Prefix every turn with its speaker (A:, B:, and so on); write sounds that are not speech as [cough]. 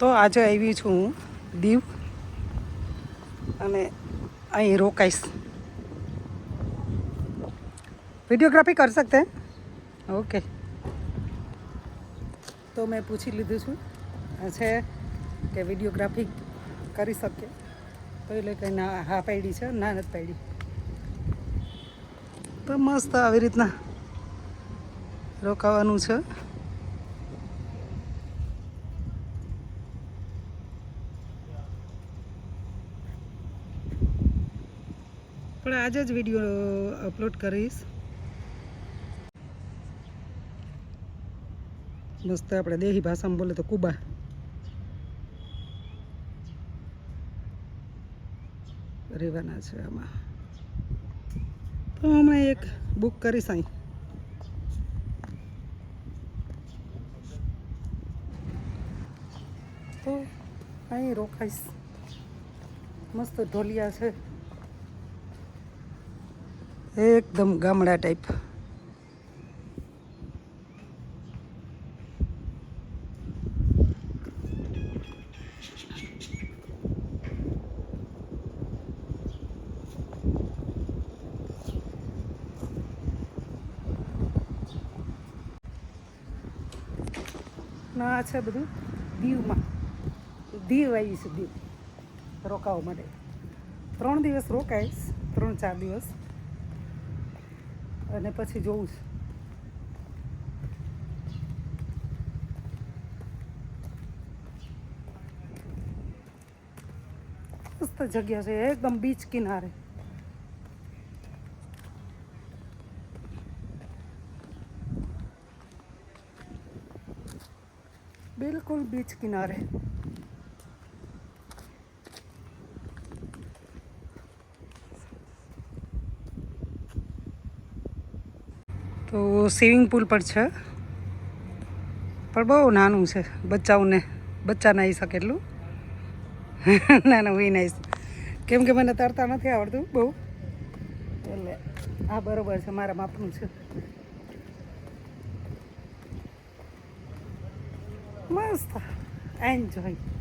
A: તો આજે આવી છું હું, દીવ. અને અહીં રોકાઈશ. વિડીયોગ્રાફી કરી શકતે? ઓકે. તો મેં પૂછી લીધું છું, છે કે વિડીયોગ્રાફી કરી શકીએ? તો એટલે કંઈ ના, હા પાડી છે, ના નથી પાડી. તો મસ્ત આવી રીતના રોકાવાનું છે. પણ આજે જ વીડિયો અપલોડ કરીશ. મસ્ત આપણે દેહી ભાષામાં બોલે તો કુબા. રહેવાના છે આમાં. તો હમણાં એક બુક કરીશ અહીં. તો અહીં રોકાઈશ. મસ્ત ઢોલિયા છે. એકદમ ગામડા ટાઈપ ના છે બધું દીવમાં. દીવ આવીશ દીવ. રોકાવા માટે. ત્રણ દિવસ રોકાઈશ ત્રણ ચાર દિવસ. અને પછી જોઉં છું. મસ્ત જગ્યા છે એકદમ બીચ કિનારે. બિલકુલ બીચ કિનારે. તો સ્વિમિંગ પુલ પણ છે. પણ બહુ નાનું છે, બચ્ચાઓને બચ્ચા નાહી શકે એટલું. [laughs] ના ના હું નાહીશ કેમ કે મને તરતા નથી આવડતું, બહુ. એટલે આ બરોબર છે, મારા માપનું છે. મસ્ત. એન્જોય